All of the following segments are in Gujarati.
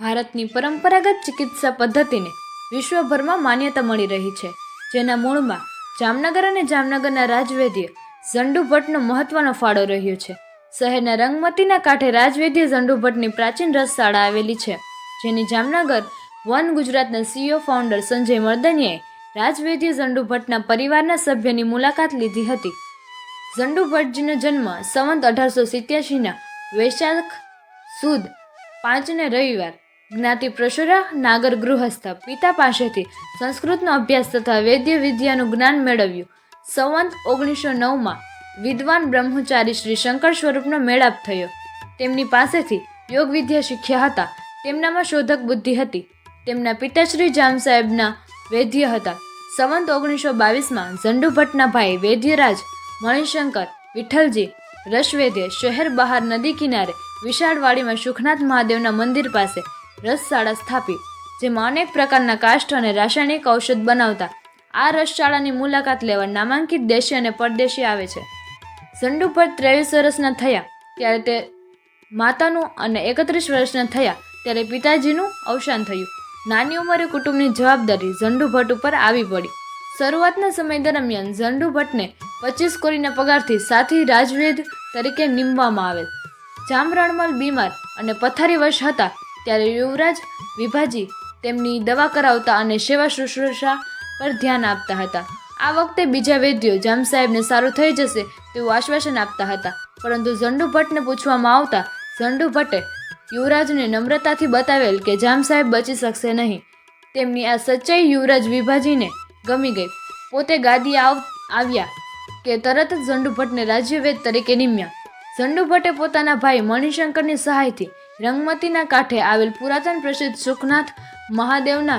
ભારતની પરંપરાગત ચિકિત્સા પદ્ધતિને વિશ્વભરમાં માન્યતા મળી રહી છે. જેના મૂળમાં જામનગર અને જામનગરના રાજવૈદ્ય ઝંડુ ભટ્ટનો મહત્વનો ફાળો રહ્યો છે. શહેરના રંગમતીના કાંઠે રાજવૈદ્ય ઝંડુ ભટ્ટની પ્રાચીન રસશાળા આવેલી છે, જેની જામનગર વન ગુજરાતના સીઈઓ ફાઉન્ડર સંજય મર્દનિયાએ રાજવૈદ્ય ઝંડુ ભટ્ટના પરિવારના સભ્યની મુલાકાત લીધી હતી. ઝંડુ ભટ્ટજીનો જન્મ સંવંત અઢારસો સિત્યાસીના વૈશાખ સુદ પાંચને રવિવાર જ્ઞાતિ પ્રસુરા નાગર ગૃહસ્થ, પિતા પાસેથી સંસ્કૃતનો અભ્યાસ તથા વૈદ્ય વિદ્યાનું જ્ઞાન મેળવ્યું. સંવંત ઓગણીસો નવમાં વિદ્વાન બ્રહ્મચારી શ્રી શંકર સ્વરૂપનો મેળાપ થયો. તેમની પાસેથી યોગ વિદ્યા શીખ્યા હતા. તેમનામાં શોધક બુદ્ધિ હતી. તેમના પિતાશ્રી જામ સાહેબના વૈદ્ય હતા. સંવંત ઓગણીસો બાવીસમાં ઝંડુ ભટ્ટના ભાઈ વૈદ્યરાજ, મણિશંકર, વિઠ્ઠલજી, રસવૈદ્ય, શહેર બહાર નદી કિનારે વિશાળવાડીમાં સુખનાથ મહાદેવના મંદિર પાસે રસશાળા સ્થાપી જેમાં અનેક પ્રકારના કાષ્ઠ અને રાસાયણિક ઔષધ બનાવતા આ રસશાળાની મુલાકાત લેવા નામાંકિત દેશી અને પરદેશી આવે છે. ઝંડુ ભટ્ટ ત્રેવીસ વર્ષના થયા ત્યારે તે માતાનું અને એકત્રીસ વર્ષના થયા ત્યારે પિતાજીનું અવસાન થયું. નાની ઉંમરે કુટુંબની જવાબદારી ઝંડુ ભટ્ટ ઉપર આવી પડી. શરૂઆતના સમય દરમિયાન ઝંડુ ભટ્ટને પચીસ કોરીના પગારથી સાથી રાજવેદ તરીકે નીમવામાં આવેલ. જામરણમલ બીમાર અને પથારીવશ હતા ત્યારે યુવરાજ વિભાજી તેમની દવા કરાવતા અને સેવા શુશ્રૂષા પર ધ્યાન આપતા હતા. આ વખતે બીજા વૈદ્યો જામ સાહેબને સારું થઈ જશે તેવું આશ્વાસન આપતા હતા. પરંતુ ઝંડુ ભટ્ટને પૂછવામાં આવતા ઝંડુ ભટ્ટે યુવરાજને નમ્રતાથી બતાવેલ કે જામ સાહેબ બચી શકશે નહીં. તેમની આ સચ્ચાઈ યુવરાજ વિભાજીને ગમી ગઈ. પોતે ગાદી આવ્યા કે તરત જ ઝંડુ ભટ્ટને રાજ્યવેદ તરીકે નિમ્યા. ઝંડુ ભટ્ટે પોતાના ભાઈ મણિશંકરની સહાયથી રંગમતીના કાંઠે આવેલ પુરાતન પ્રસિદ્ધ સુખનાથ મહાદેવના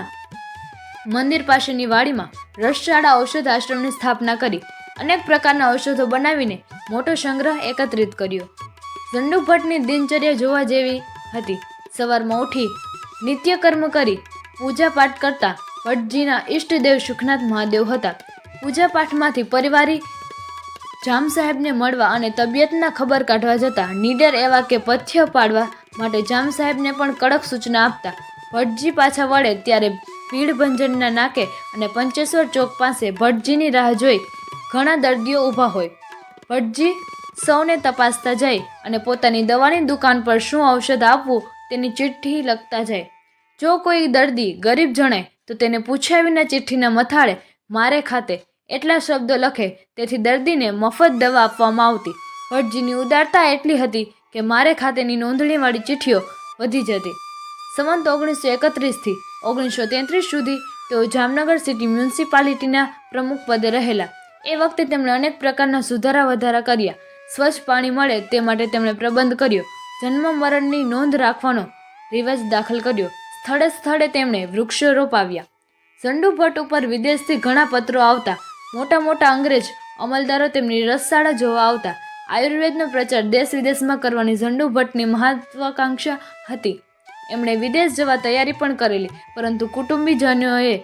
મંદિર પાસેની વાડીમાં રસશાળા ઔષધ આશ્રમની સ્થાપના કરી અનેક પ્રકારના ઔષધો બનાવીને મોટો સંગ્રહ એકત્રિત કર્યો. ઝંડુ ભટ્ટની દિનચર્યા જોવા જેવી હતી. સવારમાં ઉઠી નિત્યકર્મ કરી પૂજાપાઠ કરતા ભટ્ટજીના ઈષ્ટદેવ સુખનાથ મહાદેવ હતા. પૂજાપાઠમાંથી પરિવારી જામ સાહેબને મળવા અને તબિયતના ખબર કાઢવા જતા નીડર એવા કે પથ્ય પાડવા માટે જામ સાહેબને પણ કડક સૂચના આપતા ભટજી પાછા વળે ત્યારે ભીડભંજનના નાકે અને પંચેશ્વર ચોક પાસે ભટજીની રાહ જોઈ ઘણા દર્દીઓ ઊભા હોય. ભટજી સૌને તપાસતા જાય અને પોતાની દવાની દુકાન પર શું ઔષધ આપવું તેની ચિઠ્ઠી લખતા જાય. જો કોઈ દર્દી ગરીબ જણાય તો તેને પૂછ્યા વિના ચિઠ્ઠીના મથાળે મારે ખાતે એટલા શબ્દો લખે તેથી દર્દીને મફત દવા આપવામાં આવતી. ભટજીની ઉદારતા એટલી હતી કે મારે ખાતેની નોંધણીવાળી ચિઠ્ઠીઓ વધી જતી. સંવંત ઓગણીસો એકત્રીસથી ઓગણીસો તેત્રીસ સુધી તેઓ જામનગર સિટી મ્યુનિસિપાલિટીના પ્રમુખ પદે રહેલા. એ વખતે તેમણે અનેક પ્રકારના સુધારા વધારા કર્યા. સ્વચ્છ પાણી મળે તે માટે તેમણે પ્રબંધ કર્યો. જન્મ મરણની નોંધ રાખવાનો રિવાજ દાખલ કર્યો. સ્થળે સ્થળે તેમણે વૃક્ષો રોપાવ્યા. ઝંડુ ભટ્ટ ઉપર વિદેશથી ઘણા પત્રો આવતા. મોટા મોટા અંગ્રેજ અમલદારો તેમની રસશાળા જોવા આવતા. આયુર્વેદનો પ્રચાર દેશ વિદેશમાં કરવાની ઝંડુ ભટ્ટની મહત્વાકાંક્ષા હતી. એમણે વિદેશ જવા તૈયારી પણ કરેલી, પરંતુ કુટુંબીજનોએ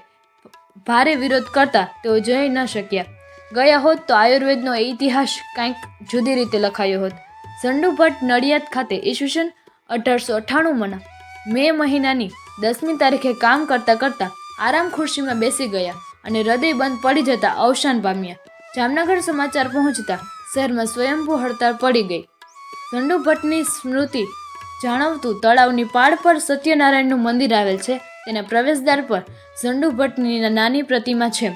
ભારે વિરોધ કરતા તેઓ જઈ ન શક્યા. ગયા હોત તો આયુર્વેદનો ઇતિહાસ કંઈક જુદી રીતે લખાયો હોત. ઝંડુ ભટ્ટ નડિયાદ ખાતે ઈસવીસન અઢારસો અઠ્ઠાણુંમાં મે મહિનાની દસમી તારીખે કામ કરતાં કરતાં આરામ ખુરશીમાં બેસી ગયા અને હૃદય બંધ પડી જતાં અવસાન પામ્યા. જામનગર સમાચાર પહોંચતા શહેરમાં સ્વયંભૂ હડતાળ પડી ગઈ. ઝંડુ ભટ્ટની સ્મૃતિ જાણવતું તળાવની પાળ પર સત્યનારાયણનું મંદિર આવેલ છે. તેના પ્રવેશદ્વાર પર ઝંડુ ભટ્ટની નાની પ્રતિમા છે.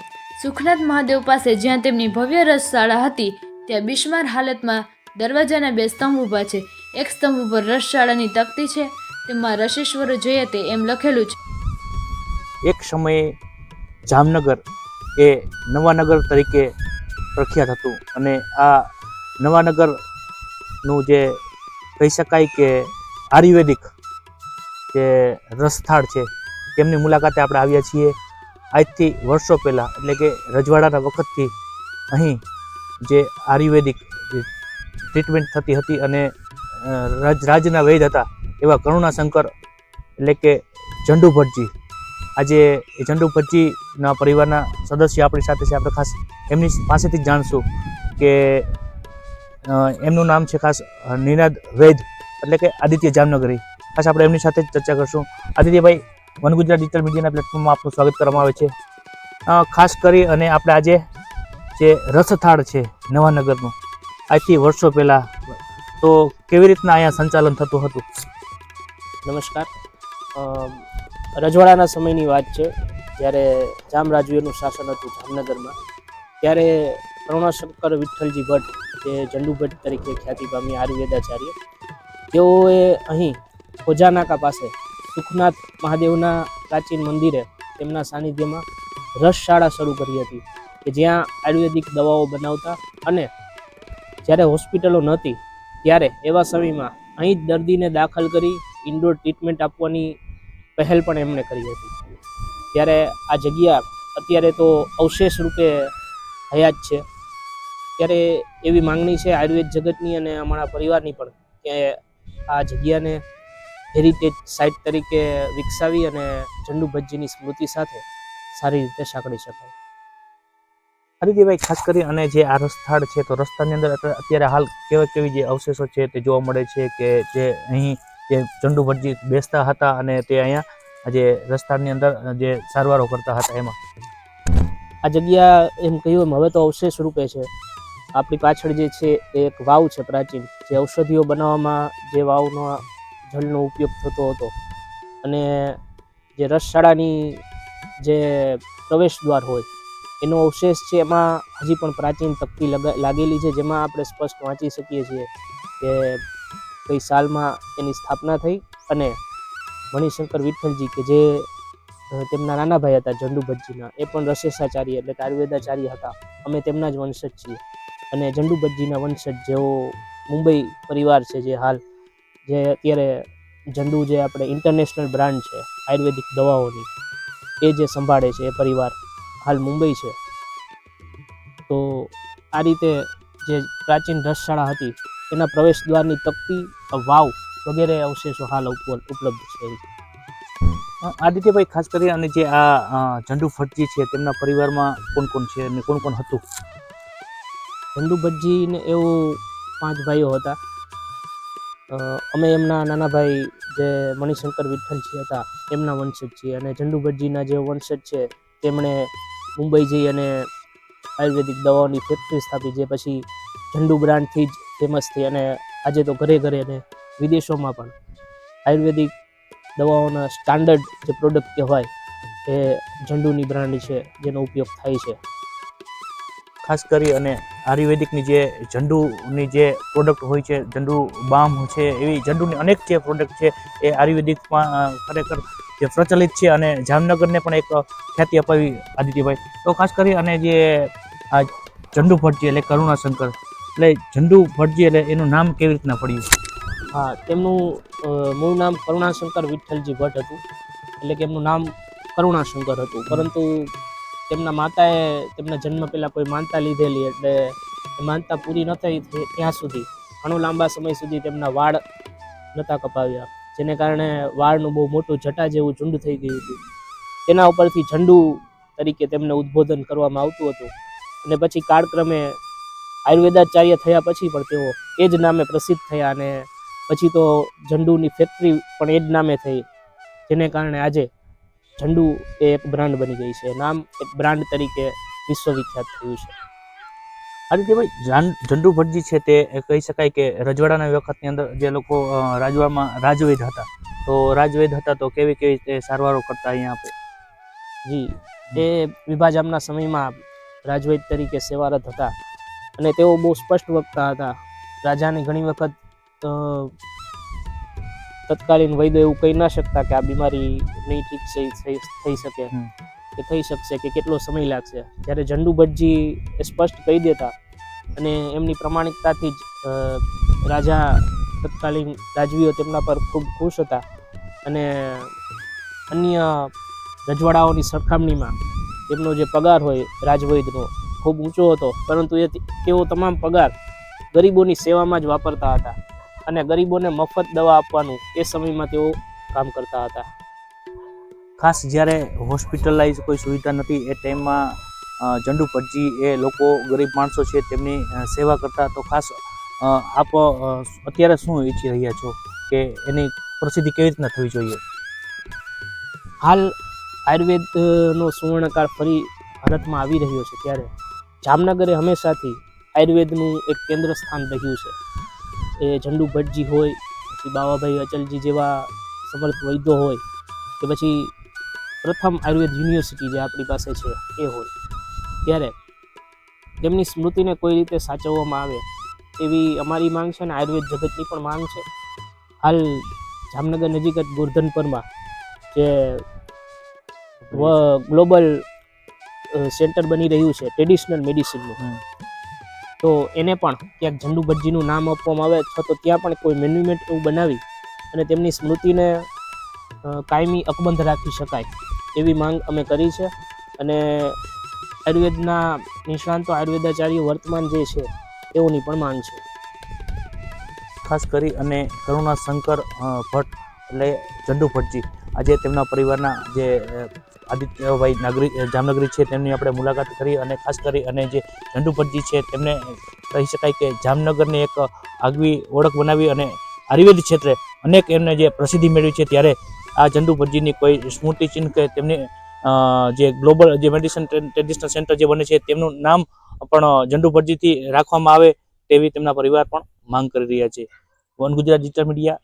સુખનાથ મહાદેવ પાસે જ્યાં તેમની ભવ્ય રસશાળા હતી, ત્યાં બિસ્માર હાલતમાં દરવાજાના બે સ્તંભ ઊભા છે. એક સ્તંભ ઉપર રસશાળાની તકતી છે. તેમાં રસેશ્વર જયતે એમ લખેલું છે. એક સમયે જામનગર એ નવાનગર તરીકે પ્રખ્યાત હતું. અને આ નવાનગરનું જે કહી શકાય કે આયુર્વેદિક જે રસથાળ છે, તેમની મુલાકાતે આપણે આવ્યા છીએ. આજથી વર્ષો પહેલાં, એટલે કે રજવાડાના વખતથી અહીં જે આયુર્વેદિક ટ્રીટમેન્ટ થતી હતી અને રાજ, રાજના વૈદ હતા એવા કરુણાશંકર એટલે કે ઝંડુ આજે એ પરિવારના સદસ્ય આપણી સાથે છે, આપણે ખાસ એમની પાસેથી જાણશું કે એમનું નામ છે ખાસ નિનાદ વૈદ, એટલે કે આદિત્ય જામનગરી. ખાસ આપણે એમની સાથે જ ચર્ચા કરશું. આદિત્યભાઈ, વન ગુજરાત ડિજિટલ મીડિયાના પ્લેટફોર્મમાં આપનું સ્વાગત કરવામાં આવે છે. ખાસ કરી અને આપણે આજે જે રસથાળ છે નવાનગરનું, આજથી વર્ષો પહેલાં, તો કેવી રીતના અહીંયા સંચાલન થતું હતું? નમસ્કાર. રજવાડાના સમયની વાત છે, જ્યારે જામરાજવીઓનું શાસન હતું જામનગરમાં. ત્યારે કરુણાશંકર વિઠ્ઠલજી ભટ્ટ જે ચંડુભટ્ટ તરીકે ખ્યાતિ પામી આયુર્વેદાચાર્ય તેઓએ અહીં ખોજાનાકા પાસે સુખનાથ મહાદેવના પ્રાચીન મંદિરે તેમના સાનિધ્યમાં રસશાળા શરૂ કરી હતી કે જ્યાં આયુર્વેદિક દવાઓ બનાવતા અને જ્યારે હોસ્પિટલો નહોતી ત્યારે એવા સમયમાં અહીં જ દર્દીને દાખલ કરી ઇન્ડોર ટ્રીટમેન્ટ આપવાની પહેલ પણ એમણે કરી હતી. ત્યારે આ જગ્યા અત્યારે તો અવશેષ રૂપે હયાત છે. ત્યારે એવી માંગણી છે આયુર્વેદ જગતની અને અમારા પરિવારની પણ કે આ જગ્યાને હેરિટેજ સાઇટ તરીકે વિકસાવી અને ભટ્ટજીની સ્મૃતિ સાથે સારી રીતે સાંકળી શકાય. આદિત્યભાઈ ખાસ કરી અને જે આ રસ્થાળ છે, તો રસ્તાની અંદર અત્યારે હાલ કેવા, કેવી જે અવશેષો છે તે જોવા મળે છે કે જે અહીં જે ચંડુભજી બેસતા હતા અને તે અહીંયા આજે રસ્તાની અંદર જે સારવારો કરતા હતા એમાં. આ જગ્યા એમ કહ્યું એમ, હવે તો અવશેષ રૂપે છે. આપણી પાછળ જે છે એ એક વાવ છે પ્રાચીન, જે ઔષધિઓ બનાવવામાં જે વાવનો જળનો ઉપયોગ થતો હતો. અને જે રસશાળાની જે પ્રવેશ દ્વાર હોય, એનો અવશેષ છે એમાં હજી પણ પ્રાચીન તકતી લગા, લાગેલી છે, જેમાં આપણે સ્પષ્ટ વાંચી શકીએ છીએ કે કઈ સાલમાં એની સ્થાપના થઈ અને મણિશંકર વિઠ્ઠલજી કે જે તેમના નાના ભાઈ હતા જંડુભટ્ટજીના એ પણ રશેષાચાર્ય એટલે કે આયુર્વેદાચાર્ય હતા. અમે તેમના જ વંશજ છીએ. અને જંડુભટ્ટજીના વંશજ જેઓ મુંબઈ પરિવાર છે જે હાલ, જે અત્યારે જંડુ જે આપણે ઇન્ટરનેશનલ બ્રાન્ડ છે, આયુર્વેદિક દવાઓની, એ જે સંભાળે છે એ પરિવાર હાલ મુંબઈ છે. તો આ રીતે જે પ્રાચીન રસશાળા હતી એના પ્રવેશ દ્વારની તકતી વાવ વગેરે અવશેષો હાલ ઉપલ- ઉપલબ્ધ છે. આદિત્યભાઈ, ખાસ કરી અને જે આ ઝંડુ ભટ્ટજી છે, તેમના પરિવારમાં કોણ કોણ છે અને કોણ કોણ હતું? ચંદુ ભટ્ટજીને એવું પાંચ ભાઈઓ હતા. અમે એમના નાના ભાઈ જે મણિશંકર વિઠ્ઠલજી હતા, એમના વંશજ છીએ. અને ચંદુ ભટ્ટજીના જે વંશજ છે, તેમણે મુંબઈ જઈ અને આયુર્વેદિક દવાઓની ફેક્ટરી સ્થાપી, જે પછી ઝંડુ બ્રાન્ડથી જ ફેમસ થઈ અને આજે તો ઘરે ઘરે અને વિદેશોમાં પણ આયુર્વેદિક દવાઓના સ્ટાન્ડર્ડ જે પ્રોડક્ટ કહેવાય, એ ઝંડુની બ્રાન્ડ છે, જેનો ઉપયોગ થાય છે. ખાસ કરી અને આયુર્વેદિકની જે ઝંડુની જે પ્રોડક્ટ હોય છે, ઝંડુ બામ છે, એવી ઝંડુની અનેક જે પ્રોડક્ટ છે, એ આયુર્વેદિકમાં ખરેખર જે પ્રચલિત છે અને જામનગરને પણ એક ખ્યાતિ અપાવી આદિત્યભાઈ. તો ખાસ કરી અને જે આ ઝંડુ ભટ્ટજી એટલે કરુણાશંકર. એટલે ઝંડુ ભટ્ટજી એટલે એનું નામ કેવી રીતના પડ્યું? હા, તેમનું મૂળ નામ કરુણાશંકર વિઠ્ઠલજી ભટ્ટ હતું. એટલે કે એમનું નામ કરુણાશંકર હતું. પરંતુ તેમના માતાએ તેમના જન્મ પહેલાં કોઈ માનતા લીધેલી એટલે માનતા પૂરી ન થઈ ત્યાં સુધી. ઘણો લાંબા સમય સુધી તેમના વાળ નહોતા કપાવ્યા. જેને કારણે વાળનું બહુ મોટું જટા જેવું ઝુંડ થઈ ગયું હતું. તેના ઉપરથી ઝંડુ તરીકે તેમને ઉદ્બોધન કરવામાં આવતું હતું. અને પછી કાળક્રમે આયુર્વેદાચાર્ય થયા પછી પણ તેઓ એ જ નામે પ્રસિદ્ધ થયા અને પછી તો ઝંડુની ફેક્ટરી પણ એ જ નામે થઈ. જેને કારણે આજે ઝંડુ એ એક બ્રાન્ડ બની ગઈ છે. નામ એક બ્રાન્ડ તરીકે વિશ્વવિખ્યાત થયું છે. આદિત્યભાઈ ઝંડુ ભટજી છે તે કહી શકાય કે રજવાડાના વખતની અંદર જે લોકો રાજવામાં રાજવૈદ હતા તો રાજવૈદ હતા તો કેવી કેવી રીતે સારવારો કરતા અહીંયા આપણે? જી એ વિભાજામના સમયમાં રાજવૈદ તરીકે સેવારત હતા અને તેઓ બહુ સ્પષ્ટ વક્તા હતા. રાજાને ઘણી વખત તત્કાલીન વૈદ્ય એવું કહી ના શકતા કે આ બીમારી નહીં ઠીક થઈ- શકે. કે થઈ શકશે કે કેટલો સમય લાગશે. જ્યારે ઝંડુ ભટ્ટજી એ સ્પષ્ટ કહી દેતા અને એમની પ્રમાણિકતાથી જ રાજા તત્કાલીન રાજવીઓ તેમના પર ખૂબ ખુશ હતા અને અન્ય રજવાડાઓની સરખામણીમાં તેમનો જે પગાર હોય રાજવૈદનો ખૂબ ઊંચો હતો. પરંતુ એ તેઓ તમામ પગાર ગરીબોની સેવામાં જ વાપરતા હતા. અને ગરીબોને મફત દવા આપવાનું એ સમયમાં તેઓ કામ કરતા હતા. ખાસ જ્યારે હોસ્પિટલાઇઝ કોઈ સુવિધા નથી, એ ટાઈમમાં ઝંડુ ભટ્ટજી એ લોકો ગરીબ માણસો છે તેમની સેવા કરતા તો ખાસ આપ અત્યારે શું ઈચ્છી રહ્યા છો કે એની પ્રસિદ્ધિ કેવી રીતના થવી જોઈએ? હાલ આયુર્વેદનો સુવર્ણકાળ ફરી ભારતમાં આવી રહ્યો છે ત્યારે. જામનગરે હંમેશાથી આયુર્વેદનું એક કેન્દ્ર સ્થાન રહ્યું છે. એ ઝંડુ ભટ્ટજી હોય, પછી બાવાભાઈ અચલજી જેવા સમર્થ વૈદ્યો હોય, કે પછી પ્રથમ આયુર્વેદ યુનિવર્સિટી જે આપણી પાસે છે એ હોય. ત્યારે તેમની સ્મૃતિને કોઈ રીતે સાચવવામાં આવે એવી અમારી માંગ છે અને આયુર્વેદ જગતની પણ માંગ છે. હાલ જામનગર નજીક જ ગોરધનપરમાં જે ગ્લોબલ સેન્ટર બની રહ્યું છે, ટ્રેડિશનલ મેડિસિનનું. તો એને પણ ક્યાંક ઝંડુ નામ આપવામાં આવે અથવા તો ત્યાં પણ કોઈ મેન્યુમેન્ટ એવું બનાવી અને તેમની સ્મૃતિને કાયમી અકબંધ રાખી શકાય એવી માંગ અમે કરી છે. અને આયુર્વેદના નિષ્ણાંતો આયુર્વેદાચાર્ય વર્તમાન જે છે તેઓની પણ માંગ છે. ખાસ કરી અને કરુણા શંકર ભટ્ટ એટલે ચંદુ ભટ્ટજી આજે તેમના પરિવારના જે આદિત્યભાઈ નાગરિક જામનગરી છે, તેમની આપણે મુલાકાત કરી અને ખાસ કરી અને જે ચંદુ છે, તેમને કહી શકાય કે જામનગરની એક આગવી ઓળખ બનાવી અને આયુર્વેદ ક્ષેત્રે અનેક એમને જે પ્રસિદ્ધિ મેળવી છે, ત્યારે આ ચંદુ કોઈ સ્મૃતિ ચિહ્ન કે તેમની જે ગ્લોબલ જે મેડિસિન ટ્રેડિશનલ સેન્ટર જે બને છે, તેમનું નામ પણ ચંદુ રાખવામાં આવે તેવી તેમના પરિવાર પણ માંગ કરી રહ્યા છે. One Gujarat digital media